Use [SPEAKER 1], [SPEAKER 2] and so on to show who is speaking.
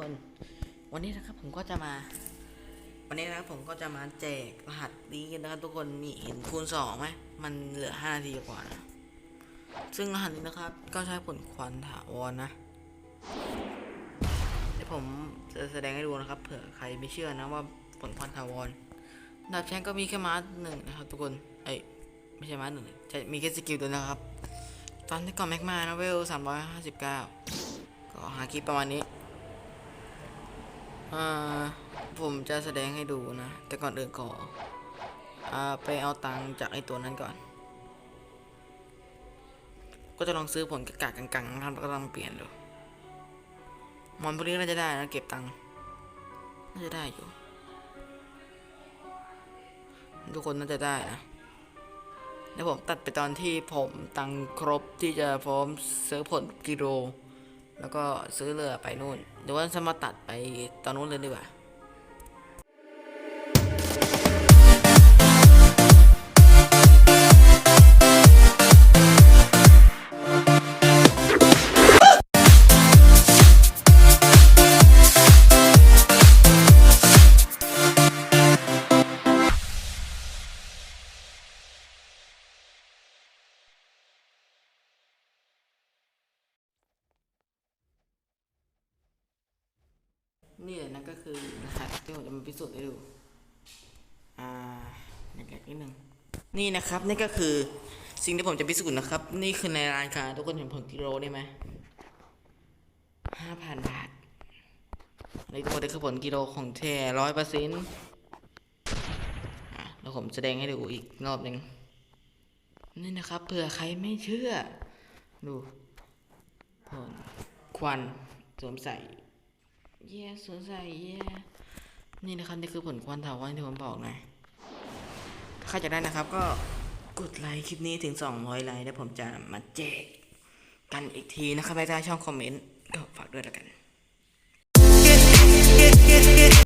[SPEAKER 1] คน วันนี้นะครับผมก็จะมา วันนี้นะครับผมก็จะมาแจกรหัสนี้กันนะครับทุกคนนี่เห็นคูณสองไหมมันเหลือห้านาทีกว่านะซึ่งรหัสนี้นะครับก็ใช้ผลควันถาวรนะเดี๋ยวผมจะแสดงให้ดูนะครับเผื่อใครไม่เชื่อนะว่าผลควันถาวรดาบแชงก็มีแค่มาร์หนึ่งนะครับทุกคนเอ้ไม่ใช่มาร์หนึ่งจะมีแค่สกิลตัวนะครับ ตอนที่ก่อนแม็กมานะเวลสามร้อยห้าสิบเก้าก็หาคลิปประมาณนี้ อ่าผมจะแสดงให้ดูนะ แต่ก่อนอื่นขออ่าไปเอาตังค์จากไอตัวนั้นก่อน ก็จะลองซื้อผลกากากกังๆนะครับก็ลองเปลี่ยนดูมอนพวกนี้น่าจะได้นะเก็บตังค์น่าจะได้อยู่ ทุกคนน่าจะได้นะเดี๋ยวผมตัดไปตอนที่ผมตังค์ครบที่จะพร้อมซื้อผลกิโล แล้วก็ซื้อเรือไปนู่นหรือวว่าจะมาตัดไปตอนนู้นเลยดีกว่า นี่แหละนั่นก็คือรหัสที่ผมจะมาพิสูจน์ให้ดู อ่าเล็กๆนิดนึงนี่นะครับนี่ก็คือสิ่งที่ผมจะพิสูจน์นะครับ นี่คือในร้านค้าทุกคนเห็นผลกิโลได้ไหมห้าพันบาทอันนี้ทุกคนได้คือผลกิโลของแท้ร้อยเปอร์เซ็นต์แล้วผมแสดงให้ดูอีกรอบหนึ่งนี่นะครับเผื่อใครไม่เชื่อ ดูผลควันสวมใส่ เย่สวนใสเย่นี่นะครับนี่คือผลควันถาวรที่ผมบอกนะถ้าใครอยากได้นะครับก็กดไลค์คลิปนี้ถึง 200 ไลค์แล้วผมจะมาแจกกันอีกทีนะครับใต้ช่องคอมเมนต์ก็ฝากด้วยแล้วกัน